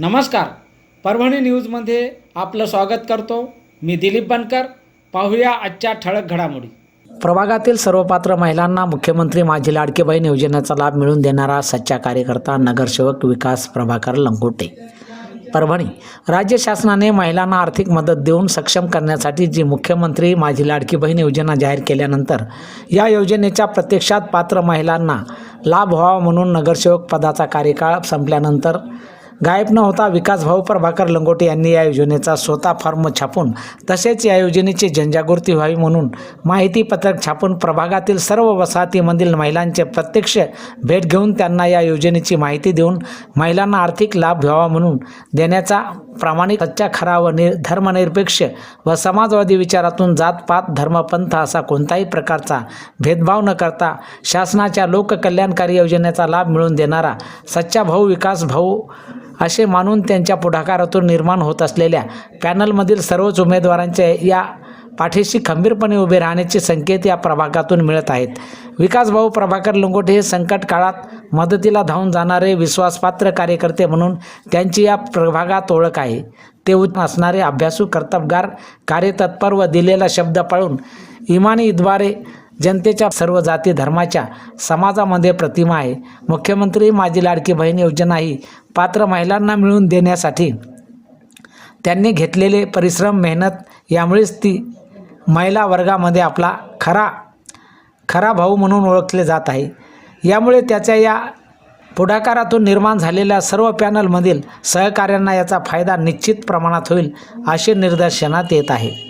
नमस्कार. परभणी न्यूजमध्ये आपलं स्वागत करतो. मी दिलीप बनकर. पाहूया आजच्या ठळक घडामोडी. प्रभागातील सर्व पात्र महिलांना मुख्यमंत्री माझी लाडकी बहीण योजनेचा लाभ मिळवून देणारा सच्चा कार्यकर्ता नगरसेवक विकास प्रभाकर लंगोटे. परभणी राज्य शासनाने महिलांना आर्थिक मदत देऊन सक्षम करण्यासाठी जी मुख्यमंत्री माझी लाडकी बहीण योजना जाहीर केल्यानंतर या योजनेच्या प्रत्यक्षात पात्र महिलांना लाभ व्हावा म्हणून नगरसेवक पदाचा कार्यकाळ संपल्यानंतर गायब न होता विकासभाऊ प्रभाकर लंगोटे यांनी या योजनेचा स्वतः फॉर्म छापून तसेच या योजनेची जनजागृती व्हावी म्हणून माहितीपत्रक छापून प्रभागातील सर्व वसाहतीमधील महिलांचे प्रत्यक्ष भेट घेऊन त्यांना या योजनेची माहिती देऊन महिलांना आर्थिक लाभ घ्यावा म्हणून देण्याचा प्रामाणिक सच्चा खरा व नि धर्मनिरपेक्ष व समाजवादी विचारातून जातपात धर्मपंथ असा कोणताही प्रकारचा भेदभाव न करता शासनाच्या लोककल्याणकारी योजनेचा लाभ मिळवून देणारा सच्चा भाऊ विकास भाऊ असे मानून त्यांच्या पुढाकारातून निर्माण होत असलेल्या पॅनलमधील सर्वच उमेदवारांचे या पाठीशी खंबीरपणे उभे राहण्याचे संकेत या प्रभागातून मिळत आहेत. विकासभाऊ प्रभाकर लंगोटे हे संकट काळात मदतीला धावून जाणारे विश्वासपात्र कार्यकर्ते म्हणून त्यांची या प्रभागात ओळख आहे. ते उच्च असणारे अभ्यासू कर्तबगार कार्यतत्पर व दिलेला शब्द पाळून इमानीद्वारे जनतेच्या सर्व जाती धर्माच्या समाजामध्ये प्रतिमा आहे. मुख्यमंत्री माझी लाडकी बहीण योजना ही पात्र महिलांना मिळवून देण्यासाठी त्यांनी घेतलेले परिश्रम मेहनत यामुळेच ती महिला वर्गामध्ये आपला खरा खरा भाऊ म्हणून ओळखले जात आहे. यामुळे त्याच्या या पुढाकारातून निर्माण झालेल्या सर्व पॅनलमधील सहकाऱ्यांना याचा फायदा निश्चित प्रमाणात होईल असे निदर्शनात येत आहे.